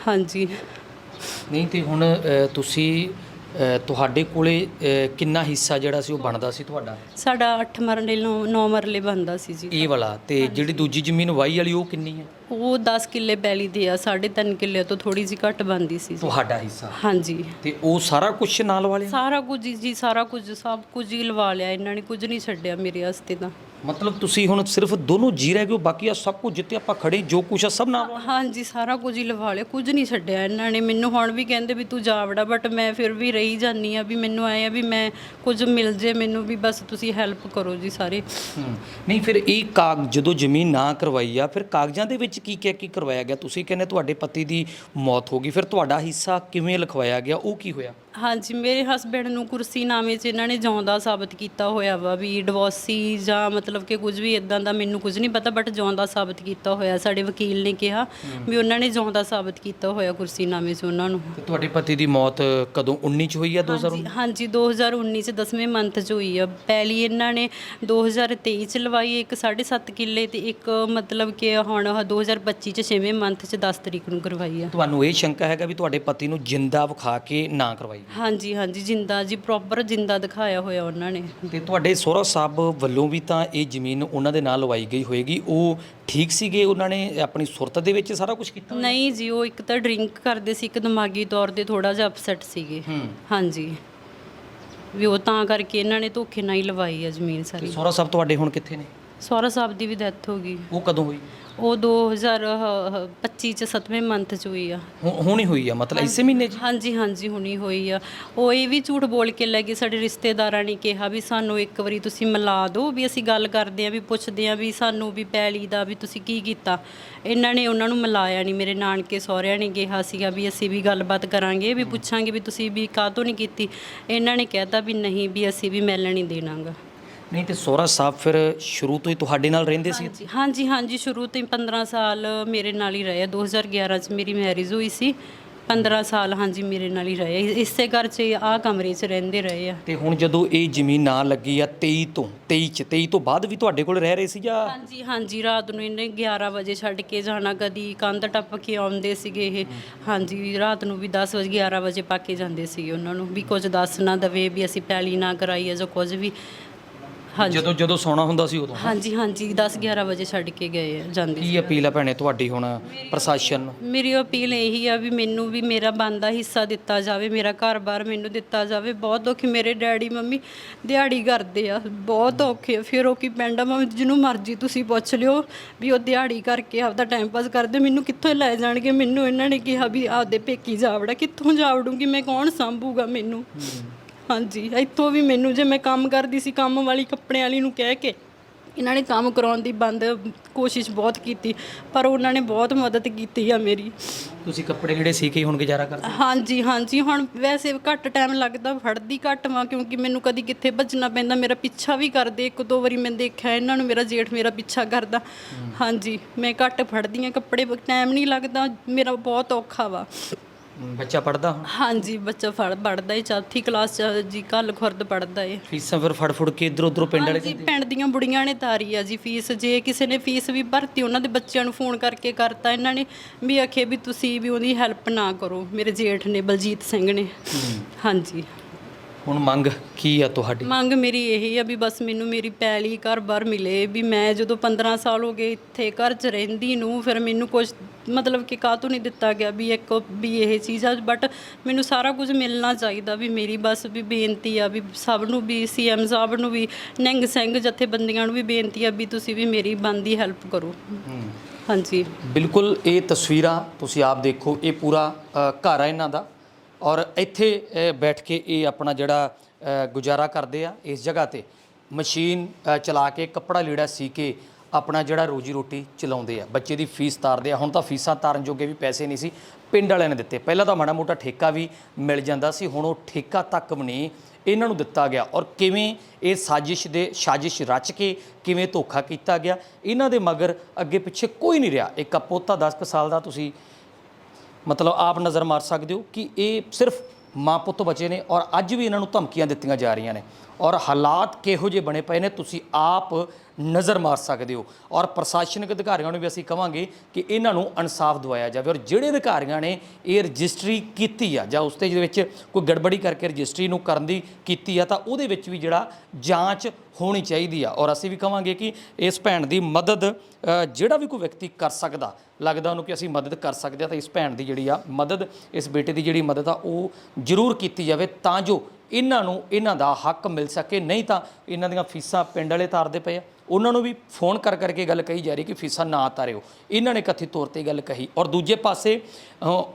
ਹਾਂਜੀ। ਨਹੀਂ ਤੇ ਹੁਣ ਅ, ਤੁਸੀਂ ਤੁਹਾਡੇ ਕੋਲੇ ਅ, ਕਿੰਨਾ ਹਿੱਸਾ ਜਿਹੜਾ ਸੀ ਉਹ ਬਣਦਾ ਸੀ ਤੁਹਾਡਾ? ਸਾਡਾ 8 ਮਰਲੇ 9 ਮਰਲੇ ਬੰਦਾ ਸੀ ਜੀ। ਇਹ ਵਾਲਾ ਤੇ ਜਿਹੜੀ ਦੂਜੀ ਜ਼ਮੀਨ ਵਾਈ ਵਾਲੀ ਉਹ ਕਿੰਨੀ ਹੈ? ਉਹ 10 ਕਿੱਲੇ ਪੈਲੀ ਦੇ ਆ 3.5 ਕਿੱਲੇ ਤੋਂ ਥੋੜੀ ਜਿਹੀ ਘੱਟ ਬੰਦੀ ਸੀ ਜੀ। ਤੁਹਾਡਾ ਹਿੱਸਾ। ਹਾਂਜੀ। ਤੇ ਉਹ ਸਾਰਾ ਕੁਝ ਨਾਲ ਵਾਲੇ ਸਾਰਾ ਕੁਝ ਜੀ ਸਾਰਾ ਕੁਝ ਸਭ ਕੁਝ ਹੀ ਲਵਾ ਲਿਆ ਇਹਨਾਂ ਨੇ ਕੁਝ ਨਹੀਂ ਛੱਡਿਆ ਮੇਰੇ ਵਾਸਤੇ ਤਾਂ। ਮਤਲਬ ਤੁਸੀਂ ਹੁਣ ਸਿਰਫ ਦੋਨੋਂ ਜੀ ਰਹਿ ਗਏ ਹੋ ਬਾਕੀ ਆ ਸਭ ਕੁਝ ਜਿੱਤੇ ਆਪਾਂ ਖੜੇ ਜੋ ਕੁਝ ਆ ਸਭ ਨਾਲ ਹਾਂਜੀ ਸਾਰਾ ਕੁਝ ਹੀ ਲਵਾ ਲਿਆ ਕੁਝ ਨਹੀਂ ਛੱਡਿਆ ਇਹਨਾਂ ਨੇ। ਮੈਨੂੰ ਹੁਣ ਵੀ ਕਹਿੰਦੇ ਵੀ ਤੂੰ ਜਾ ਵੜਾ ਬਟ ਮੈਂ ਫਿਰ ਵੀ ਰਹੀ ਜਾਨੀ ਆ ਵੀ ਮੈਨੂੰ ਆਏ ਆ ਵੀ ਮੈਂ ਕੁਝ ਮਿਲ ਜੇ ਮੈਨੂੰ ਵੀ ਬਸ ਤੁਸੀਂ ਹੈਲਪ ਕਰੋ ਜੀ ਸਾਰੇ। ਨਹੀਂ ਫਿਰ ਇਹ ਕਾਗ ਜਦੋਂ ਜ਼ਮੀਨ ਨਾ ਕਰਵਾਈ ਆ ਫਿਰ ਕਾਗਜ਼ਾਂ ਦੇ ਵਿੱਚ ਕੀ ਕੀ ਕੀ ਕਰਵਾਇਆ ਗਿਆ? ਤੁਸੀਂ ਕਹਿੰਦੇ ਤੁਹਾਡੇ ਪਤੀ ਦੀ ਮੌਤ ਹੋ ਗਈ ਫਿਰ ਤੁਹਾਡਾ ਹਿੱਸਾ ਕਿਵੇਂ ਲਿਖਵਾਇਆ ਗਿਆ? ਉਹ ਕੀ ਹੋਇਆ? ਹਾਂਜੀ ਮੇਰੇ ਹਸਬੰਡ ਨੂੰ ਕੁਰਸੀ ਨਾਮੇ 'ਚ ਇਹਨਾਂ ਨੇ ਜਿਉਂਦਾ ਸਾਬਤ ਕੀਤਾ ਹੋਇਆ ਵਾ ਵੀ ਡਿਵੋਰਸੀ ਜਾਂ ਮਤਲਬ ਕਿ ਕੁਝ ਵੀ ਇਦਾਂ ਦਾ ਮੈਨੂੰ ਕੁਝ ਨਹੀਂ ਪਤਾ ਬਟ ਜਿਉਂਦਾ ਸਾਬਤ ਕੀਤਾ ਹੋਇਆ। ਸਾਡੇ ਵਕੀਲ ਨੇ ਕਿਹਾ ਵੀ ਉਹਨਾਂ ਨੇ ਜਿਉਂਦਾ ਸਾਬਤ ਕੀਤਾ ਹੋਇਆ ਕੁਰਸੀ ਨਾਮੇ 'ਚ ਉਹਨਾਂ ਨੂੰ। ਤੇ ਤੁਹਾਡੇ ਪਤੀ ਦੀ ਮੌਤ ਕਦੋਂ 19 ਚ ਹੋਈ ਆ 2019 ਹਾਂਜੀ ਹਾਂਜੀ 2019 ਚ 10ਵੇਂ ਮੰਥ ਚ ਹੋਈ ਆ। ਪਹਿਲੀ ਇਹਨਾਂ ਨੇ 2023 ਚ ਲਵਾਈ ਇੱਕ 7.5 ਕਿੱਲੇ ਤੇ ਇੱਕ ਮਤਲਬ ਕਿ ਹੁਣ ਆਹ 2025 ਚ 6ਵੇਂ ਮੰਥ ਚ 10 ਤਰੀਕ ਨੂੰ ਕਰਵਾਈ ਆ। ਤੁਹਾਨੂੰ ਇਹ ਸ਼ੰਕਾ ਹੈਗਾ ਵੀ ਤੁਹਾਡੇ ਪਤੀ ਨੂੰ ਜਿੰਦਾ ਵਿਖਾ ਕੇ ਨਾ ਕਰਵਾਈ ਹਾਂਜੀ ਹਾਂਜੀ ਜਿੰਦਾ ਜੀ ਪ੍ਰੋਪਰ ਜਿੰਦਾ ਦਿਖਾਇਆ ਹੋਇਆ ਉਹਨਾਂ ਨੇ। ਤੇ ਤੁਹਾਡੇ ਸਹੁਰਾ ਸਾਹਿਬ ਵੱਲੋਂ ਵੀ ਤਾਂ ਇਹ ਜ਼ਮੀਨ ਉਹਨਾਂ ਦੇ ਨਾਲ ਲਵਾਈ ਗਈ ਹੋਏਗੀ। ਉਹ ਠੀਕ ਸੀਗੇ ਉਹਨਾਂ ਨੇ? ਆਪਣੀ ਸੁਰਤ ਦੇ ਵਿੱਚ ਸਾਰਾ ਕੁਝ ਕੀਤਾ ਨਹੀਂ ਜੀ ਉਹ ਇੱਕ ਤਾਂ ਡਰਿੰਕ ਕਰਦੇ ਸੀ ਇੱਕ ਦਿਮਾਗੀ ਤੌਰ ਤੇ ਥੋੜਾ ਜਿਹਾ ਅਪਸੈਟ ਸੀਗੇ। ਹੂੰ। ਹਾਂਜੀ। ਵੀ ਉਹ ਤਾਂ ਕਰਕੇ ਇਹਨਾਂ ਨੇ ਧੋਖੇ ਨਾਲ ਹੀ ਲਵਾਈ ਆ ਜ਼ਮੀਨ ਤੇ ਸਾਰੀ। ਸਹੁਰਾ ਸਾਹਿਬ ਤੁਹਾਡੇ ਹੁਣ ਕਿੱਥੇ ਨੇ? ਸਹੁਰਾ ਸਾਹਿਬ ਦੀ ਵੀ ਡੈਥ ਹੋ ਗਈ। ਉਹ ਕਦੋਂ ਹੋਈ? ਉਹ 2025 ਚ 7ਵੇਂ ਮੰਥ ਚ ਹੋਈ ਆ। ਹੁ- ਹੁਣ ਹੋਈ ਆ ਮਤਲਬ ਇਸੇ ਮਹੀਨੇ 'ਚ? ਹਾਂਜੀ ਹਾਂਜੀ ਹੁਣੀ ਹੋਈ ਆ। ਉਹ ਇਹ ਵੀ ਝੂਠ ਬੋਲ ਕੇ ਲੈ ਗਏ ਸਾਡੇ ਰਿਸ਼ਤੇਦਾਰਾਂ ਨੇ ਕਿਹਾ ਵੀ ਸਾਨੂੰ ਇੱਕ ਵਾਰੀ ਤੁਸੀਂ ਮਿਲਾ ਦਿਓ ਵੀ ਅਸੀਂ ਗੱਲ ਕਰਦੇ ਆਂ ਵੀ ਪੁੱਛਦੇ ਆਂ ਵੀ ਸਾਨੂੰ ਵੀ ਪੈਲੀ ਦਾ ਵੀ ਤੁਸੀਂ ਕੀ ਕੀਤਾ। ਇਹਨਾਂ ਨੇ ਉਹਨਾਂ ਨੂੰ ਮਿਲਾਇਆ ਨਹੀਂ ਮੇਰੇ ਨਾਨਕੇ ਸਹੁਰਿਆਂ ਨੇ ਕਿਹਾ ਸੀਗਾ ਵੀ ਅਸੀਂ ਵੀ ਗੱਲਬਾਤ ਕਰਾਂਗੇ ਵੀ ਪੁੱਛਾਂਗੇ ਵੀ ਤੁਸੀਂ ਵੀ ਕਾਹਤੋਂ ਨਹੀਂ ਕੀਤੀ। ਇਹਨਾਂ ਨੇ ਕਹਿਤਾ ਵੀ ਨਹੀਂ ਵੀ ਅਸੀਂ ਵੀ ਮਿਲਣ ਨਹੀਂ ਦੇਣਾਗਾ। ਨਹੀਂ ਤੇ ਸਹੁਰਾ ਸਾਹਿਬ ਫਿਰ ਸ਼ੁਰੂ ਤੋਂ ਹੀ ਤੁਹਾਡੇ ਨਾਲ ਰਹਿੰਦੇ ਸੀ? ਹਾਂਜੀ ਹਾਂਜੀ ਹਾਂਜੀ ਸ਼ੁਰੂ ਤੋਂ ਹੀ 15 ਸਾਲ ਮੇਰੇ ਨਾਲ ਹੀ ਰਹੇ। ਆ 2011 ਚ ਮੇਰੀ ਮੈਰਿਜ ਹੋਈ ਸੀ। 15 ਸਾਲ ਹਾਂਜੀ ਮੇਰੇ ਨਾਲ ਹੀ ਰਹੇ। ਆ। ਇਸੇ ਘਰ 'ਚ ਆ ਕਮਰੇ 'ਚ ਰਹਿੰਦੇ ਰਹੇ ਆ। ਤੇ ਹੁਣ ਜਦੋਂ ਇਹ ਜ਼ਮੀਨ ਨਾ ਲੱਗੀ ਆ 23 ਤੋਂ 23 ਚ 23 ਤੋਂ ਬਾਅਦ ਵੀ ਤੁਹਾਡੇ ਕੋਲ ਰਹਿ ਰਹੇ ਸੀ ਜਾਂ? ਹਾਂਜੀ ਹਾਂਜੀ ਰਾਤ ਨੂੰ ਇਹਨੇ 11 ਵਜੇ ਛੱਡ ਕੇ ਜਾਣਾ। ਕਦੀ ਕੰਧ ਟੱਪ ਕੇ ਆਉਂਦੇ ਸੀਗੇ ਇਹ। ਹਾਂਜੀ ਰਾਤ ਨੂੰ ਵੀ 10 ਵਜੇ 11 ਵਜੇ ਪਾ ਕੇ ਜਾਂਦੇ ਸੀਗੇ ਉਹਨਾਂ ਨੂੰ। ਵੀ ਕੁਝ ਦੱਸ ਨਾ ਦਵੇ ਵੀ ਅਸੀਂ ਪੈਲੀ ਨਾ ਕਰਾਈ ਹੈ ਜਾਂ ਕੁਝ ਵੀ। ਹਾਂਜੀ। ਜਦੋਂ ਜਦੋਂ ਸੌਣਾ ਹੁੰਦਾ ਸੀ ਉਦੋਂ? ਹਾਂਜੀ ਹਾਂਜੀ 10 11 ਵਜੇ ਛੱਡ ਕੇ ਗਏ ਆ ਜਾਂਦੇ ਕੀ ਅਪੀਲ ਆ ਭੈਣੇ ਤੁਹਾਡੀ ਹੁਣ ਪ੍ਰਸ਼ਾਸਨ ਨੂੰ? ਮੇਰੀ ਅਪੀਲ ਇਹੀ ਆ ਵੀ ਮੈਨੂੰ ਵੀ ਮੇਰਾ ਬਣਦਾ ਹਿੱਸਾ ਦਿੱਤਾ ਜਾਵੇ ਮੇਰਾ ਘਰ-ਬਾਰ ਮੈਨੂੰ ਦਿੱਤਾ ਜਾਵੇ। ਬਹੁਤ ਔਖੀ ਮੇਰੇ ਡੈਡੀ ਮੰਮੀ ਦਿਹਾੜੀ ਕਰਦੇ ਆ ਬਹੁਤ ਔਖੇ ਆ। ਫਿਰ ਉਹ ਕੀ ਪੈਂਡਾ ਮੈਂ ਜਿਹਨੂੰ ਮਰਜ਼ੀ ਤੁਸੀਂ ਪੁੱਛ ਲਿਓ ਵੀ ਉਹ ਦਿਹਾੜੀ ਕਰਕੇ ਆਪਦਾ ਟਾਈਮ ਪਾਸ ਕਰਦੇ। ਮੈਨੂੰ ਕਿੱਥੋਂ ਲੈ ਜਾਣਗੇ? ਮੈਨੂੰ ਇਹਨਾਂ ਨੇ ਕਿਹਾ ਵੀ ਆਪਦੇ ਪੇਕੀ ਜਾਵੜਾ ਕਿੱਥੋਂ ਜਾਵੜੂਗੀ? ਮੈਂ ਕੌਣ ਸੰਭੂਗਾ ਮੈਨੂੰ? ਹਾਂਜੀ ਇੱਥੋਂ ਵੀ ਮੈਨੂੰ ਜੇ ਮੈਂ ਕੰਮ ਕਰਦੀ ਸੀ ਕੰਮ ਵਾਲੀ ਕੱਪੜਿਆਂ ਵਾਲੀ ਨੂੰ ਕਹਿ ਕੇ ਇਹਨਾਂ ਨੇ ਕੰਮ ਕਰਾਉਣ ਦੀ ਬੰਦ ਕੋਸ਼ਿਸ਼ ਬਹੁਤ ਕੀਤੀ ਪਰ ਉਹਨਾਂ ਨੇ ਬਹੁਤ ਮਦਦ ਕੀਤੀ ਆ ਮੇਰੀ। ਤੁਸੀਂ ਕੱਪੜੇ ਜਿਹੜੇ ਸੀ ਕੇ ਹੁਣ ਗੁਜ਼ਾਰਾ ਕਰਦੇ ਹਾਂਜੀ ਹਾਂਜੀ ਹੁਣ ਵੈਸੇ ਘੱਟ ਟਾਈਮ ਲੱਗਦਾ ਫੜਦੀ ਘੱਟ ਵਾਂ ਕਿਉਂਕਿ ਮੈਨੂੰ ਕਦੀ ਕਿੱਥੇ ਭੱਜਣਾ ਪੈਂਦਾ ਮੇਰਾ ਪਿੱਛਾ ਵੀ ਕਰਦੇ ਇੱਕ ਦੋ ਵਾਰੀ ਮੈਂ ਦੇਖਿਆ ਇਹਨਾਂ ਨੂੰ ਮੇਰਾ ਜੇਠ ਮੇਰਾ ਪਿੱਛਾ ਕਰਦਾ। ਹਾਂਜੀ ਮੈਂ ਘੱਟ ਫੜਦੀ ਆ ਕੱਪੜੇ ਟਾਈਮ ਨਹੀਂ ਲੱਗਦਾ ਮੇਰਾ ਬਹੁਤ ਔਖਾ ਵਾ। ਬੱਚਾ ਪੜਦਾ ਹੁਣ? ਹਾਂਜੀ ਬੱਚਾ ਫੜ ਪੜਦਾ ਏ ਚੌਥੀ ਕਲਾਸ ਚ ਜੀ ਕੱਲ ਖੁਰਦ ਪੜਦਾ ਏ। ਫੀਸਾਂ ਫਿਰ ਫੜ ਫੁੜ ਕੇ ਇਧਰ ਉਧਰੋਂ ਪਿੰਡ ਵਾਲੇ ਹਾਂਜੀ ਪਿੰਡ ਦੀਆਂ ਬੁੜੀਆਂ ਨੇ ਤਾਰੀ ਆ ਜੀ ਫੀਸ। ਜੇ ਕਿਸੇ ਨੇ ਫੀਸ ਵੀ ਭਰਤੀ ਉਹਨਾਂ ਦੇ ਬੱਚਿਆਂ ਨੂੰ ਫੋਨ ਕਰਕੇ ਕਰਤਾ ਇਹਨਾਂ ਨੇ ਵੀ ਆਖੇ ਵੀ ਤੁਸੀਂ ਵੀ ਉਹਦੀ ਹੈਲਪ ਨਾ ਕਰੋ। ਮੇਰੇ ਜੇਠ ਨੇ ਬਲਜੀਤ ਸਿੰਘ ਨੇ। ਹਾਂਜੀ। ਹੁਣ ਮੰਗ ਕੀ ਆ ਤੁਹਾਡੀ? ਮੰਗ ਮੇਰੀ ਇਹੀ ਆ ਵੀ ਬਸ ਮੈਨੂੰ ਮੇਰੀ ਪੈਲੀ ਘਰ-ਬਾਰ ਮਿਲੇ ਵੀ ਮੈਂ ਜਦੋਂ 15 ਸਾਲ ਹੋ ਗਏ ਇੱਥੇ ਘਰ 'ਚ ਰਹਿੰਦੀ ਨੂੰ ਫਿਰ ਮੈਨੂੰ ਕੁਝ ਮਤਲਬ ਕਿ ਕਾਹਤੋਂ ਨਹੀਂ ਦਿੱਤਾ ਗਿਆ ਵੀ ਇੱਕ ਵੀ ਇਹ ਚੀਜ਼ ਆ ਬਟ ਮੈਨੂੰ ਸਾਰਾ ਕੁਝ ਮਿਲਣਾ ਚਾਹੀਦਾ ਵੀ ਮੇਰੀ ਬਸ ਵੀ ਬੇਨਤੀ ਆ ਵੀ ਸਭ ਨੂੰ ਵੀ ਸੀਐਮ ਸਾਹਿਬ ਨੂੰ ਵੀ ਨਿੰਗ ਸਿੰਘ ਜਥੇਬੰਦੀਆਂ ਨੂੰ ਵੀ ਬੇਨਤੀ ਆ ਵੀ ਤੁਸੀਂ ਵੀ ਮੇਰੀ ਬਣਦੀ ਹੈਲਪ ਕਰੋ। ਹਾਂਜੀ। ਬਿਲਕੁਲ ਇਹ ਤਸਵੀਰਾਂ ਤੁਸੀਂ ਆਪ ਦੇਖੋ ਇਹ ਪੂਰਾ ਅ, ਘਰ ਆ ਇਹਨਾਂ ਦਾ। ਔਰ ਇੱਥੇ ਬੈਠ ਕੇ ਇਹ ਆਪਣਾ ਜਿਹੜਾ ਗੁਜ਼ਾਰਾ ਕਰਦੇ ਆ ਇਸ ਜਗ੍ਹਾ ਤੇ। ਮਸ਼ੀਨ ਚਲਾ ਕੇ, ਕੱਪੜਾ ਲੀੜਾ ਸੀ ਕੇ ਆਪਣਾ ਜਿਹੜਾ ਰੋਜੀ ਰੋਟੀ ਚਲਾਉਂਦੇ ਆ। ਬੱਚੇ ਦੀ ਫੀਸ ਤਾਰਦੇ ਆ। ਹੁਣ ਤਾਂ ਫੀਸਾਂ ਤਾਰਨ ਜੋਗੇ ਵੀ ਪੈਸੇ ਨਹੀਂ ਸੀ। ਪਿੰਡ ਵਾਲਿਆਂ ਨੇ ਦਿੱਤੇ। ਪਹਿਲਾਂ ਤਾਂ ਮਾੜਾ ਮੋਟਾ ਠੇਕਾ ਵੀ ਮਿਲ ਜਾਂਦਾ ਸੀ। ਹੁਣ ਉਹ ਠੇਕਾ ਤੱਕ ਵੀ ਨਹੀਂ ਇਹਨਾਂ ਨੂੰ ਦਿੱਤਾ ਗਿਆ। ਔਰ ਕਿਵੇਂ ਇਹ ਸਾਜ਼ਿਸ਼ ਦੇ, ਸਾਜ਼ਿਸ਼ ਰਚ ਕੇ ਕਿਵੇਂ ਧੋਖਾ ਕੀਤਾ ਗਿਆ, ਇਹਨਾਂ ਦੇ ਮਗਰ ਅੱਗੇ ਪਿੱਛੇ ਕੋਈ ਨਹੀਂ ਰਿਹਾ। ਇੱਕ ਪੋਤਾ 10 ਕੁ ਸਾਲ ਦਾ ਤੁਸੀਂ ਮਤਲਬ ਆਪ ਨਜ਼ਰ ਮਾਰ ਸਕਦੇ ਹੋ ਕਿ ਇਹ ਸਿਰਫ ਮਾਂ ਪੁੱਤ ਬਚੇ ਨੇ ਔਰ ਅੱਜ ਵੀ ਇਹਨਾਂ ਨੂੰ ਧਮਕੀਆਂ ਦਿੱਤੀਆਂ ਜਾ ਰਹੀਆਂ ਨੇ ਔਰ ਹਾਲਾਤ ਕਿਹੋ ਜਿਹੇ ਬਣੇ ਪਏ ਨੇ, ਤੁਸੀਂ ਆਪ ਨਜ਼ਰ ਮਾਰ ਸਕਦੇ ਹੋ ਔਰ ਪ੍ਰਸ਼ਾਸਨਿਕ ਅਧਿਕਾਰੀਆਂ ਨੂੰ ਵੀ ਅਸੀਂ ਕਵਾਂਗੇ ਕਿ ਇਹਨਾਂ ਨੂੰ ਇਨਸਾਫ ਦਿਵਾਇਆ ਜਾਵੇ ਔਰ ਜਿਹੜੇ ਅਧਿਕਾਰੀਆਂ ਨੇ ਇਹ ਰਜਿਸਟਰੀ ਕੀਤੀ ਆ ਜਾਂ ਉਸ ਤੇ ਜਿਹਦੇ ਵਿੱਚ ਕੋਈ ਗੜਬੜੀ ਕਰਕੇ ਰਜਿਸਟਰੀ ਨੂੰ ਕਰਨ ਦੀ ਕੀਤੀ ਆ ਤਾਂ ਉਹਦੇ ਵਿੱਚ ਵੀ ਜਿਹੜਾ ਜਾਂਚ ਹੋਣੀ ਚਾਹੀਦੀ ਆ ਔਰ ਅਸੀਂ ਵੀ ਕਵਾਂਗੇ ਕਿ ਇਸ ਭੈਣ ਦੀ ਮਦਦ ਜਿਹੜਾ ਵੀ ਕੋਈ ਵਿਅਕਤੀ ਕਰ ਸਕਦਾ, ਲੱਗਦਾ ਉਹਨੂੰ ਕਿ ਅਸੀਂ ਮਦਦ ਕਰ ਸਕਦੇ ਆ ਤਾਂ ਇਸ ਭੈਣ ਦੀ ਜਿਹੜੀ ਆ ਮਦਦ, ਇਸ ਬੇਟੇ ਦੀ ਜਿਹੜੀ ਮਦਦ ਆ, ਉਹ ਜ਼ਰੂਰ ਕੀਤੀ ਜਾਵੇ ਤਾਂ ਜੋ ਇਹਨਾਂ ਨੂੰ ਇਹਨਾਂ ਦਾ ਹੱਕ ਮਿਲ ਸਕੇ। ਨਹੀਂ ਤਾਂ ਇਹਨਾਂ ਦੀਆਂ ਫੀਸਾਂ ਪਿੰਡ ਵਾਲੇ ਤਾਰਦੇ ਪਏ ਆ। ਉਹਨਾਂ ਨੂੰ ਵੀ ਫੋਨ ਕਰ ਕਰਕੇ ਗੱਲ ਕਹੀ ਜਾ ਰਹੀ ਕਿ ਫੀਸਾਂ ਨਾ ਤਾਰਿਓ। ਇਹਨਾਂ ਨੇ ਕਥਿਤ ਤੌਰ ਤੇ ਗੱਲ ਕਹੀ। ਔਰ ਦੂਜੇ ਪਾਸੇ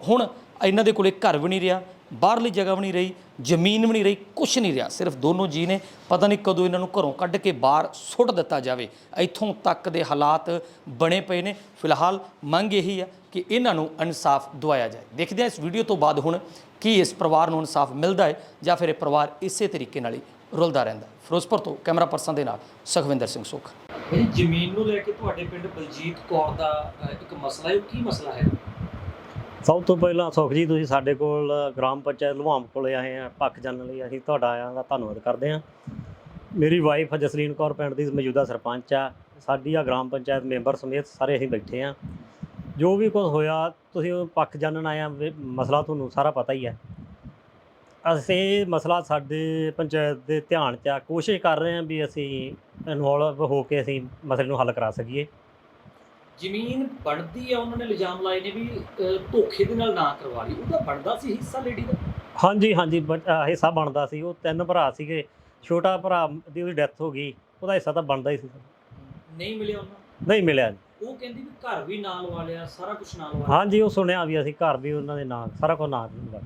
ਹੁਣ ਇਹਨਾਂ ਦੇ ਕੋਲੇ ਘਰ ਵੀ ਨਹੀਂ ਰਿਹਾ। ਬਾਹਰਲੀ ਜਗ੍ਹਾ ਵੀ ਨਹੀਂ ਰਹੀ, ਜ਼ਮੀਨ ਵੀ ਨਹੀਂ ਰਹੀ ਕੁਝ ਨਹੀਂ ਰਿਹਾ। ਸਿਰਫ ਦੋਨੋਂ ਜੀ ਨੇ ਪਤਾ ਨਹੀਂ ਕਦੋਂ ਇਹਨਾਂ ਨੂੰ ਘਰੋਂ ਕੱਢ ਕੇ ਬਾਹਰ ਸੁੱਟ ਦਿੱਤਾ ਜਾਵੇ। ਇੱਥੋਂ ਤੱਕ ਦੇ ਹਾਲਾਤ ਬਣੇ ਪਏ ਨੇ। ਫਿਲਹਾਲ ਮੰਗ ਇਹੀ ਆ ਕਿ ਇਹਨਾਂ ਨੂੰ ਇਨਸਾਫ ਦਵਾਇਆ ਜਾਏ। ਦੇਖਦੇ ਹਾਂ ਇਸ ਵੀਡੀਓ ਤੋਂ ਬਾਅਦ ਹੁਣ ਕੀ ਇਸ ਪਰਿਵਾਰ ਨੂੰ ਇਨਸਾਫ ਮਿਲਦਾ ਹੈ ਜਾਂ ਫਿਰ ਇਹ ਪਰਿਵਾਰ ਇਸੇ ਤਰੀਕੇ ਨਾਲ ਹੀ ਰੁਲਦਾ ਰਹਿੰਦਾ ਫਿਰੋਜ਼ਪੁਰ ਤੋਂ ਕੈਮਰਾ ਪਰਸਨ ਦੇ ਨਾਲ ਸੁਖਵਿੰਦਰ ਸਿੰਘ ਸੁਖ। ਇਹ ਜ਼ਮੀਨ ਨੂੰ ਲੈ ਕੇ ਤੁਹਾਡੇ ਪਿੰਡ ਬਲਜੀਤ ਕੌਰ ਦਾ ਇੱਕ ਮਸਲਾ ਹੈ। ਕੀ ਮਸਲਾ ਹੈ? ਸਭ ਤੋਂ ਪਹਿਲਾਂ ਸੁਖ ਜੀ, ਤੁਸੀਂ ਸਾਡੇ ਕੋਲ ਗ੍ਰਾਮ ਪੰਚਾਇਤ ਲੁਹਾਮ ਕੋਲੇ ਆਏ ਆ ਪੱਖ ਜਾਣਨ ਲਈ ਅਸੀਂ ਤੁਹਾਡਾ ਆਇਆਂ ਦਾ ਧੰਨਵਾਦ ਕਰਦੇ ਹਾਂ। ਮੇਰੀ ਵਾਈਫ ਜਸਲੀਨ ਕੌਰ ਪਿੰਡ ਦੀ ਮੌਜੂਦਾ ਸਰਪੰਚ ਆ, ਸਾਡੀ ਆ ਗ੍ਰਾਮ ਪੰਚਾਇਤ ਮੈਂਬਰ ਸਮੇਤ ਸਾਰੇ ਅਸੀਂ ਬੈਠੇ ਆ ਜੋ ਵੀ ਕੁਝ ਹੋਇਆ, ਤੁਸੀਂ ਉਹ ਪੱਕ ਜਾਣਨ ਆਏ ਆ, ਵੀ ਮਸਲਾ ਤੁਹਾਨੂੰ ਸਾਰਾ ਪਤਾ ਹੀ ਹੈ ਅਸੀਂ ਮਸਲਾ ਸਾਡੇ ਪੰਚਾਇਤ ਦੇ ਧਿਆਨ 'ਚ ਆ, ਕੋਸ਼ਿਸ਼ ਕਰ ਰਹੇ ਹਾਂ ਵੀ ਅਸੀਂ ਇਨਵੋਲਵ ਹੋ ਕੇ ਅਸੀਂ ਮਸਲੇ ਨੂੰ ਹੱਲ ਕਰਾ ਸਕੀਏ। ਜ਼ਮੀਨ ਬਣਦੀ ਆ ਉਹਨਾਂ ਨੇ ਇਲਜ਼ਾਮ ਲਾਏ ਨੇ ਵੀ ਧੋਖੇ ਦੇ ਨਾਲ ਨਾ ਕਰਵਾ ਲਈ। ਉਹਦਾ ਬਣਦਾ ਸੀ ਹਿੱਸਾ ਲੇਡੀ ਦਾ? ਹਾਂਜੀ ਹਾਂਜੀ ਹਿੱਸਾ ਬਣਦਾ ਸੀ। ਉਹ ਤਿੰਨ ਭਰਾ ਸੀਗੇ। ਛੋਟਾ ਭਰਾ ਦੀ ਉਹਦੀ ਡੈਥ ਹੋ ਗਈ। ਉਹਦਾ ਹਿੱਸਾ ਤਾਂ ਬਣਦਾ ਹੀ ਸੀ। ਨਹੀਂ ਮਿਲਿਆ ਉਹਨਾਂ? ਨਹੀਂ ਮਿਲਿਆ। ਉਹ ਕਹਿੰਦੀ ਵੀ ਘਰ ਵੀ ਨਾਲ ਵਾਲਿਆ ਸਾਰਾ ਕੁਝ ਨਾਲ ਵਾਲਿਆ ਹਾਂਜੀ ਉਹ ਸੁਣਿਆ ਵੀ ਅਸੀਂ ਘਰ ਵੀ ਉਹਨਾਂ ਦੇ ਨਾਂ ਸਾਰਾ ਕੁਝ ਨਾਂ ਹੁੰਦਾ।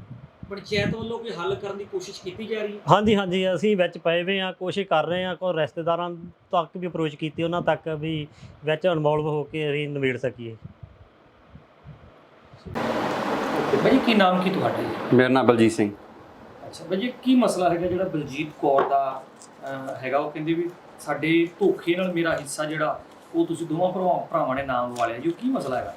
ਪੰਚਾਇਤ ਵੱਲੋਂ ਕੋਈ ਹੱਲ ਕਰਨ ਦੀ ਕੋਸ਼ਿਸ਼ ਕੀਤੀ ਜਾ ਰਹੀ ਹੈ? ਹਾਂਜੀ ਹਾਂਜੀ ਅਸੀਂ ਵਿੱਚ ਪਏ ਹੋਏ ਆ ਕੋਸ਼ਿਸ਼ ਕਰ ਰਹੇ ਆ ਕੋਈ ਰਿਸ਼ਤੇਦਾਰਾਂ ਤੱਕ ਵੀ ਅਪਰੋਚ ਕੀਤੀ ਉਹਨਾਂ ਤੱਕ ਵੀ ਵਿੱਚ ਇਨਵੋਲਵ ਹੋ ਕੇ ਅਸੀਂ ਨਿਬੇੜ ਸਕੀਏ। ਭਾਜੀ ਕੀ ਨਾਮ ਕੀ ਤੁਹਾਡਾ ਜੀ? ਮੇਰਾ ਨਾਮ ਬਲਜੀਤ ਸਿੰਘ। ਅੱਛਾ ਭਾਜੀ ਕੀ ਮਸਲਾ ਹੈਗਾ ਜਿਹੜਾ ਬਲਜੀਤ ਕੌਰ ਦਾ ਅਹ, ਹੈਗਾ? ਉਹ ਕਹਿੰਦੀ ਵੀ ਸਾਡੇ ਧੋਖੇ ਨਾਲ ਮੇਰਾ ਹਿੱਸਾ ਜਿਹੜਾ ਉਹ ਤੁਸੀਂ ਦੋਵਾਂ ਭਰਾਵਾਂ ਭਰਾਵਾਂ ਨੇ ਨਾਮ ਵਾਲਿਆ ਜੀ ਉਹ ਕੀ ਮਸਲਾ ਹੈਗਾ?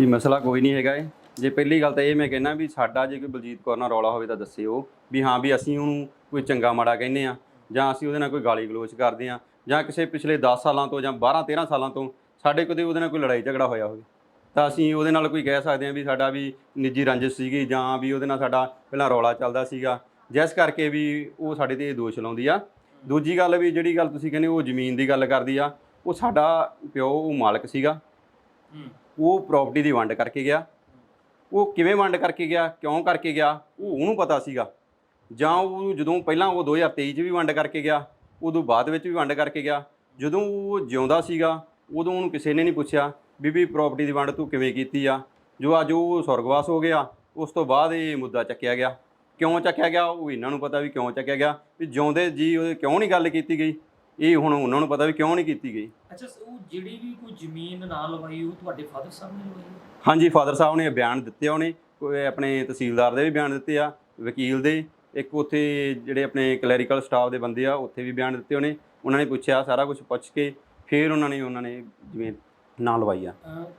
ਇਹ ਮਸਲਾ ਕੋਈ ਨਹੀਂ ਹੈਗਾ ਇਹ। ਜੇ ਪਹਿਲੀ ਗੱਲ ਤਾਂ ਇਹ ਮੈਂ ਕਹਿੰਦਾ ਵੀ ਸਾਡਾ ਜੇ ਕੋਈ ਬਲਜੀਤ ਕੌਰ ਨਾਲ ਰੌਲਾ ਹੋਵੇ ਤਾਂ ਦੱਸਿਓ ਵੀ ਹਾਂ ਵੀ ਅਸੀਂ ਉਹਨੂੰ ਕੋਈ ਚੰਗਾ ਮਾੜਾ ਕਹਿੰਦੇ ਆ ਜਾਂ ਅਸੀਂ ਉਹਦੇ ਨਾਲ ਕੋਈ ਗਾਲੀ ਗਲੋਚ ਕਰਦੇ ਆ ਜਾਂ ਕਿਸੇ ਪਿਛਲੇ 10 ਸਾਲਾਂ ਤੋਂ ਜਾਂ 12 13 ਸਾਲਾਂ ਤੋਂ ਸਾਡੇ ਕਦੇ ਉਹਦੇ ਨਾਲ ਕੋਈ ਲੜਾਈ ਝਗੜਾ ਹੋਇਆ ਹੋਵੇ। ਤਾਂ ਅਸੀਂ ਉਹਦੇ ਨਾਲ ਕੋਈ ਕਹਿ ਸਕਦੇ ਹਾਂ ਵੀ ਸਾਡਾ ਵੀ ਨਿੱਜੀ ਰੰਜਿਸ਼ ਸੀਗੀ ਜਾਂ ਵੀ ਉਹਦੇ ਨਾਲ ਸਾਡਾ ਪਹਿਲਾਂ ਰੌਲਾ ਚੱਲਦਾ ਸੀਗਾ। ਜਿਸ ਕਰਕੇ ਵੀ ਉਹ ਸਾਡੇ ਤੇ ਦੋਸ਼ ਲਾਉਂਦੀ ਆ। ਦੂਜੀ ਗੱਲ ਵੀ ਜਿਹੜੀ ਗੱਲ ਤੁਸੀਂ ਕਹਿੰਦੇ ਉਹ ਜ਼ਮੀਨ ਦੀ ਗੱਲ ਕਰਦੀ ਆ। ਉਹ ਸਾਡਾ ਪਿਓ ਉਹ ਮਾਲਕ ਸੀਗਾ। ਉਹ ਪ੍ਰਾਪਰਟੀ ਦੀ ਵੰਡ ਕਰਕੇ ਗਿਆ। ਉਹ ਕਿਵੇਂ ਵੰਡ ਕਰਕੇ ਗਿਆ, ਕਿਉਂ ਕਰਕੇ ਗਿਆ, ਉਹ ਉਹਨੂੰ ਪਤਾ ਸੀਗਾ। ਜਾਂ ਉਹ ਜਦੋਂ ਪਹਿਲਾਂ ਉਹ 2023 'ਚ ਵੀ ਵੰਡ ਕਰਕੇ ਗਿਆ, ਉਦੋਂ ਬਾਅਦ ਵਿੱਚ ਵੀ ਵੰਡ ਕਰਕੇ ਗਿਆ। ਜਦੋਂ ਉਹ ਜਿਉਂਦਾ ਸੀਗਾ, ਉਦੋਂ ਉਹਨੂੰ ਕਿਸੇ ਨੇ ਨਹੀਂ ਪੁੱਛਿਆ ਵੀ ਵੀ ਪ੍ਰਾਪਰਟੀ ਦੀ ਵੰਡ ਤੂੰ ਕਿਵੇਂ ਕੀਤੀ ਆ। ਜੋ ਅੱਜ ਉਹ ਸਵਰਗਵਾਸ ਹੋ ਗਿਆ, ਉਸ ਤੋਂ ਬਾਅਦ ਇਹ ਮੁੱਦਾ ਚੱਕਿਆ ਗਿਆ। ਕਿਉਂ ਚੱਕਿਆ ਗਿਆ? ਉਹ ਇਹਨਾਂ ਨੂੰ ਪਤਾ ਵੀ ਕਿਉਂ ਚੱਕਿਆ ਗਿਆ। ਵੀ ਜਿਉਂਦੇ ਜੀ ਉਹਦੇ ਕਿਉਂ ਨਹੀਂ ਗੱਲ ਕੀਤੀ ਗਈ? ਇਹ ਹੁਣ ਉਹਨਾਂ ਨੂੰ ਪਤਾ ਵੀ ਕਿਉਂ ਨਹੀਂ ਕੀਤੀ ਗਈ। ਅੱਛਾ ਉਹ ਜਿਹੜੀ ਵੀ ਕੋਈ ਜ਼ਮੀਨ ਨਾ ਲਵਾਈ ਉਹ ਤੁਹਾਡੇ ਫਾਦਰ ਸਾਹਿਬ ਨੇ ਲਵਾਈ? ਹਾਂਜੀ ਫਾਦਰ ਸਾਹਿਬ ਨੇ ਬਿਆਨ ਦਿੱਤੇ ਉਹਨੇ। ਕੋਈ ਆਪਣੇ ਤਹਿਸੀਲਦਾਰ ਦੇ ਵੀ ਬਿਆਨ ਦਿੱਤੇ ਆ ਵਕੀਲ ਦੇ। ਇੱਕ ਉੱਥੇ ਜਿਹੜੇ ਆਪਣੇ ਕਲੈਰੀਕਲ ਸਟਾਫ ਦੇ ਬੰਦੇ ਆ ਉੱਥੇ ਵੀ ਬਿਆਨ ਦਿੱਤੇ ਉਹਨੇ। ਉਹਨਾਂ ਨੇ ਪੁੱਛਿਆ ਸਾਰਾ ਕੁਝ ਪੁੱਛ ਕੇ ਫਿਰ ਉਹਨਾਂ ਨੇ ਉਹਨਾਂ ਨੇ ਜਿਵੇਂ ਨਾਂ ਲਵਾਈ ਆ।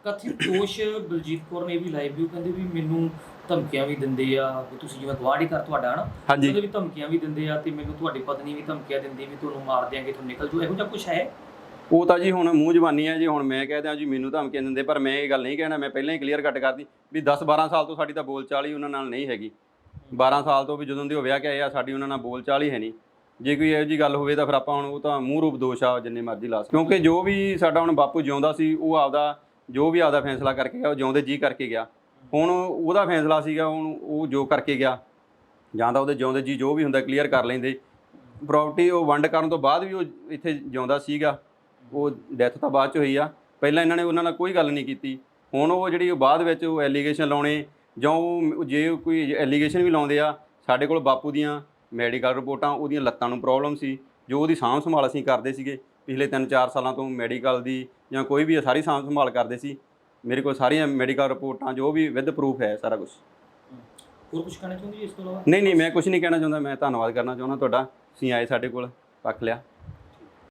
ਕਥਿਤ ਦੋਸ਼ ਬਲਜੀਤ ਕੌਰ ਨੇ ਵੀ ਲਾਏ ਵੀ ਕਹਿੰਦੇ ਵੀ ਮੈਨੂੰ ਧਮਕੀਆਂ ਵੀ ਦਿੰਦੇ ਆ ਵੀ ਤੁਸੀਂ ਜਿਵੇਂ ਗਵਾਹੀ ਕਰ ਤੁਹਾਡਾ ਹਨਾ ਹਾਂਜੀ। ਉਹਦੇ ਵੀ ਧਮਕੀਆਂ ਵੀ ਦਿੰਦੇ ਆ ਤੇ ਮੈਨੂੰ ਤੁਹਾਡੀ ਪਤਨੀ ਵੀ ਧਮਕੀਆਂ ਦਿੰਦੀ ਵੀ ਤੁਹਾਨੂੰ ਮਾਰ ਦਿਆਂਗੇ ਤੁਹਾਨੂੰ ਨਿਕਲ ਜੂ ਇਹੋ ਜਿਹਾ ਕੁਝ ਹੈ? ਉਹ ਤਾਂ ਜੀ ਹੁਣ ਮੂੰਹ ਜ਼ਬਾਨੀ ਆ ਜੀ ਹੁਣ ਮੈਂ ਕਹਿ ਦਿਆਂ ਜੀ ਮੈਨੂੰ ਧਮਕੀਆਂ ਦਿੰਦੇ ਪਰ ਮੈਂ ਇਹ ਗੱਲ ਨਹੀਂ ਕਹਿਣਾ ਮੈਂ ਪਹਿਲਾਂ ਹੀ ਕਲੀਅਰ ਕੱਟ ਕਰਦੀ ਵੀ 10 12 ਸਾਲ ਤੋਂ ਸਾਡੀ ਤਾਂ ਬੋਲਚਾਲ ਹੀ ਉਹਨਾਂ ਨਾਲ ਨਹੀਂ ਹੈਗੀ। 12 ਸਾਲ ਤੋਂ ਵੀ ਜਦੋਂ ਦੇ ਉਹ ਵਿਆਹ ਕੇ ਆਏ ਆ ਸਾਡੀ ਉਹਨਾਂ ਨਾਲ ਬੋਲਚਾਲ ਹੀ ਹੈ ਨਹੀਂ। ਜੇ ਕੋਈ ਇਹੋ ਜੀ ਗੱਲ ਹੋਵੇ ਤਾਂ ਫਿਰ ਆਪਾਂ ਹੁਣ ਉਹ ਤਾਂ ਮੂੰਹ ਰੂਪ ਦੋਸ਼ ਆ, ਜਿੰਨੇ ਮਰਜ਼ੀ ਲਾ ਸਕਦੇ ਕਿਉਂਕਿ ਜੋ ਵੀ ਸਾਡਾ ਹੁਣ ਬਾਪੂ ਜਿਉਂਦਾ ਸੀ, ਉਹ ਆਪਦਾ ਜੋ ਵੀ ਆਪਦਾ ਫੈਸਲਾ ਕਰਕੇ ਗਿਆ, ਉਹ ਜਿਉਂਦੇ ਜੀ ਕਰਕੇ ਗਿਆ। ਹੁਣ ਉਹਦਾ ਫੈਸਲਾ ਸੀਗਾ, ਹੁਣ ਉਹ ਜੋ ਕਰਕੇ ਗਿਆ। ਜਾਂ ਤਾਂ ਉਹਦੇ ਜਿਉਂਦੇ ਜੀ ਜੋ ਵੀ ਹੁੰਦਾ ਕਲੀਅਰ ਕਰ ਲੈਂਦੇ। ਪ੍ਰਾਪਰਟੀ ਉਹ ਵੰਡ ਕਰਨ ਤੋਂ ਬਾਅਦ ਵੀ ਉਹ ਇੱਥੇ ਜਿਉਂਦਾ ਸੀਗਾ। ਉਹ ਡੈਥ ਤਾਂ ਬਾਅਦ ਚ ਹੋਈ ਆ। ਪਹਿਲਾਂ ਇਹਨਾਂ ਨੇ ਉਹਨਾਂ ਨਾਲ ਕੋਈ ਗੱਲ ਨਹੀਂ ਕੀਤੀ। ਹੁਣ ਉਹ ਜਿਹੜੀ ਉਹ ਬਾਅਦ ਵਿੱਚ ਉਹ ਐਲੀਗੇਸ਼ਨ ਲਾਉਣੇ, ਜਾਂ ਉਹ ਜੇ ਕੋਈ ਐਲੀਗੇਸ਼ਨ ਵੀ ਲਾਉਂਦੇ ਆ, ਸਾਡੇ ਕੋਲ ਬਾਪੂ ਦੀਆਂ ਮੈਡੀਕਲ ਰਿਪੋਰਟਾਂ ਉਹਦੀਆਂ ਲੱਤਾਂ ਨੂੰ ਪ੍ਰੋਬਲਮ ਸੀ ਜੋ ਉਹਦੀ ਸਾਂਭ ਸੰਭਾਲ ਅਸੀਂ ਕਰਦੇ ਸੀਗੇ ਪਿਛਲੇ 3-4 ਸਾਲਾਂ ਤੋਂ ਮੈਡੀਕਲ ਦੀ ਜਾਂ ਕੋਈ ਵੀ ਸਾਰੀ ਸਾਂਭ ਸੰਭਾਲ ਕਰਦੇ ਸੀ ਮੇਰੇ ਕੋਲ ਸਾਰੀਆਂ ਮੈਡੀਕਲ ਰਿਪੋਰਟਾਂ ਜੋ ਵੀ ਵਿਦ ਪ੍ਰੂਫ ਹੈ ਸਾਰਾ ਕੁਝ ਹੋਰ ਕੁਝ ਕਹਿਣਾ ਚਾਹੁੰਦੇ ਜੀ ਇਸ ਤੋਂ ਇਲਾਵਾ? ਨਹੀਂ ਨਹੀਂ ਮੈਂ ਕੁਝ ਨਹੀਂ ਕਹਿਣਾ ਚਾਹੁੰਦਾ ਮੈਂ ਧੰਨਵਾਦ ਕਰਨਾ ਚਾਹੁੰਦਾ ਤੁਹਾਡਾ ਤੁਸੀਂ ਆਏ ਸਾਡੇ ਕੋਲ ਰੱਖ ਲਿਆ।